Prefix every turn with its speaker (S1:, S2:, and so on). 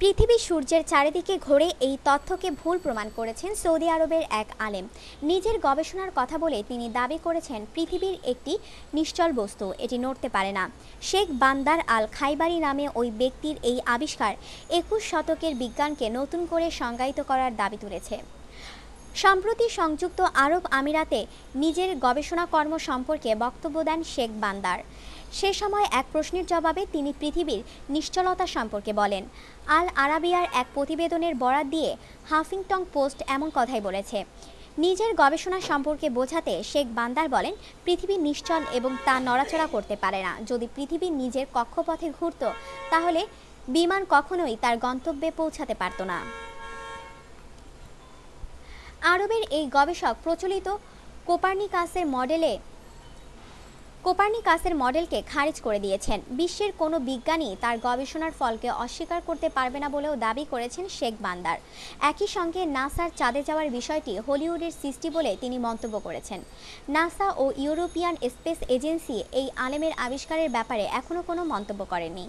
S1: পৃথিবী সূর্যের চারিদিকে ঘোরে এই তথ্যকে ভুল প্রমাণ করেছেন সৌদি আরবের এক আলেম। নিজের গবেষণার কথা বলে তিনি দাবি করেছেন, পৃথিবীর একটি নিশ্চল বস্তু, এটি নড়তে পারে না। শেখ বান্দার আল খাইবারি নামে ওই ব্যক্তির এই আবিষ্কার একুশ শতকের বিজ্ঞানকে নতুন করে সংজ্ঞায়িত করার দাবি তুলেছে। সম্প্রতি সংযুক্ত আরব আমিরাতে নিজের গবেষণাকর্ম সম্পর্কে বক্তব্য দেন শেখ বান্দার। সে সময় এক প্রশ্নের জবাবে তিনি পৃথিবীর নিশ্চলতা সম্পর্কে বলেন, আল আরাবিয়ার এক প্রতিবেদনের বরাত দিয়ে হাফিংটং পোস্ট এমন কথাই বলেছে। নিজের গবেষণা সম্পর্কে বোঝাতে শেখ বান্দার বলেন, পৃথিবী নিশ্চল এবং তা নড়াচড়া করতে পারে না। যদি পৃথিবী নিজের কক্ষপথে ঘুরত, তাহলে বিমান কখনোই তার গন্তব্যে পৌঁছাতে পারত না। আরবের এই গবেষক প্রচলিত কোপার্নিকাসের মডেলে কোপার্নিকাসের মডেলকে খারিজ করে দিয়েছেন। বিশ্বের কোনো বিজ্ঞানী তার গবেষণার ফলকে অস্বীকার করতে পারবে না বলেও দাবি করেছেন শেখ বান্দার। একই সঙ্গে নাসার চাঁদে যাওয়ার বিষয়টি হলিউডের সৃষ্টি বলে তিনি মন্তব্য করেছেন। নাসা ও ইউরোপিয়ান স্পেস এজেন্সি এই আলেমের আবিষ্কারের ব্যাপারে এখনও কোনো মন্তব্য করেনি